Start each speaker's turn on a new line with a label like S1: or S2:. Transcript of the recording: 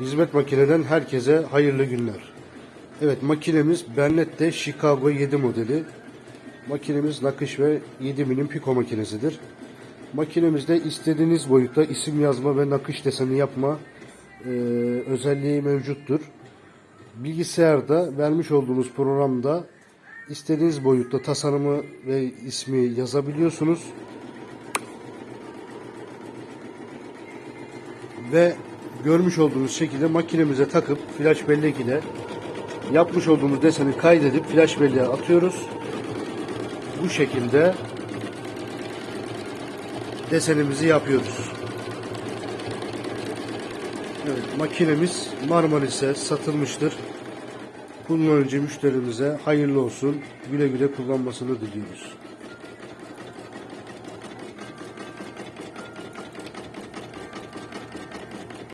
S1: Hizmet makineden herkese hayırlı günler. Evet makinemiz Bernette Chicago 7 modeli. Makinemiz nakış ve 7 milim piko makinesidir. Makinemizde istediğiniz boyutta isim yazma ve nakış deseni yapma e, özelliği mevcuttur. Bilgisayarda vermiş olduğumuz programda istediğiniz boyutta tasarımı ve ismi yazabiliyorsunuz. Ve görmüş olduğunuz şekilde makinemize takıp flash bellek ile yapmış olduğumuz deseni kaydedip flash belleğe atıyoruz. Bu şekilde desenimizi yapıyoruz. Evet, makinemiz Marmaris'e satılmıştır. Kullanıcı müşterimize hayırlı olsun, güle güle kullanmasını diliyoruz.